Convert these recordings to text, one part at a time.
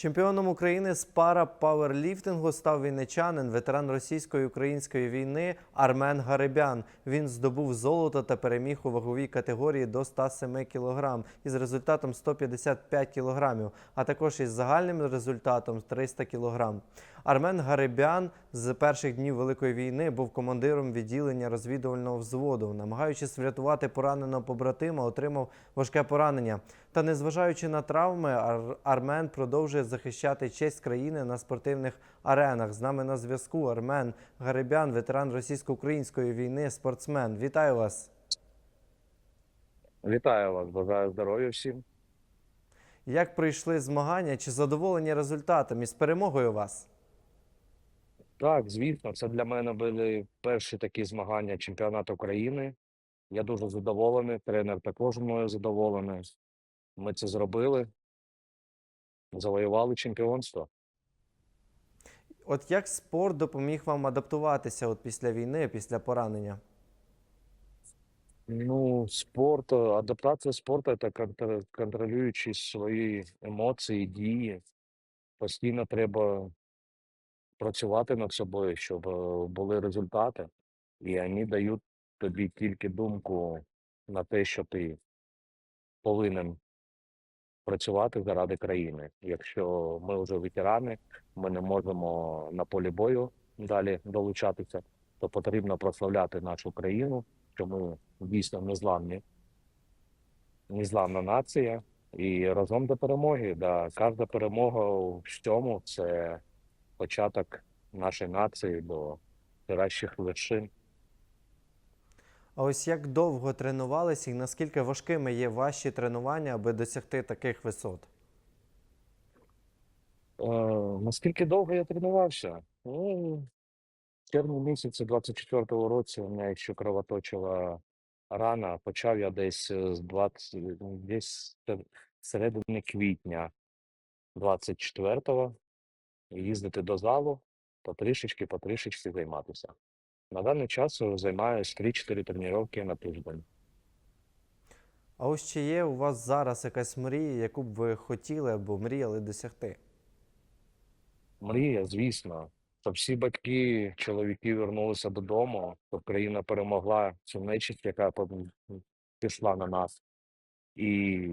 Чемпіоном України з пара пауерліфтингу став вінничанин, ветеран російсько-української війни Армен Гарибян. Він здобув золото та переміг у ваговій категорії до 107 кг із результатом 155 кг, а також із загальним результатом 300 кг. Армен Гарибян з перших днів Великої війни був командиром відділення розвідувального взводу. Намагаючись врятувати пораненого побратима, отримав важке поранення. Та незважаючи на травми, Ар- Армен продовжує захищати честь країни на спортивних аренах. З нами на зв'язку Армен Гарибян, ветеран російсько-української війни, спортсмен. Вітаю вас! Вітаю вас, бажаю здоров'я всім. Як пройшли змагання? Чи задоволені результатом і з перемогою вас? Так, звісно, це для мене були перші такі змагання чемпіонату України. Я дуже задоволений. Тренер також мною задоволений. Ми це зробили, завоювали чемпіонство. От як спорт допоміг вам адаптуватися от після війни, після поранення? Ну, спорт, адаптація спорту це контролюючи свої емоції, дії. Постійно треба працювати над собою, щоб е, були результати. І вони дають тобі тільки думку на те, що ти повинен працювати заради країни. Якщо ми вже ветерани, ми не можемо на полі бою далі долучатися, то потрібно прославляти нашу країну, що ми дійсно незламні, незламна нація. І разом до перемоги. Да, кожна перемога у всьому це початок нашої нації до кращих вершин. А ось як довго тренувалися і наскільки важкими є ваші тренування, аби досягти таких висот? Е, наскільки довго я тренувався? Ну, в червні місяці 24-го році у мене ще кровоточила рана. Почав я десь е, з 20, десь середини квітня 24-го їздити до залу, потрішечки, потрішечки займатися. На даний час займаюся 3-4 тренування на тиждень. А ось чи є у вас зараз якась мрія, яку б ви хотіли або мріяли досягти? Мрія, звісно, щоб всі батьки, чоловіки вернулися додому, щоб країна перемогла цю нечисть, яка пішла на нас. І,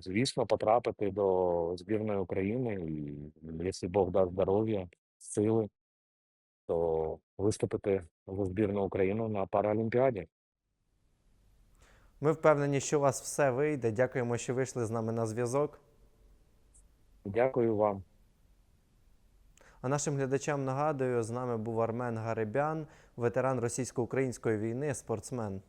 звісно, потрапити до збірної України, і якщо Бог дасть здоров'я, сили, то виступити в збірну Україну на Паралімпіаді. Ми впевнені, що у вас все вийде. Дякуємо, що вийшли з нами на зв'язок. Дякую вам. А нашим глядачам нагадую, з нами був Армен Гарибян, ветеран російсько-української війни, спортсмен.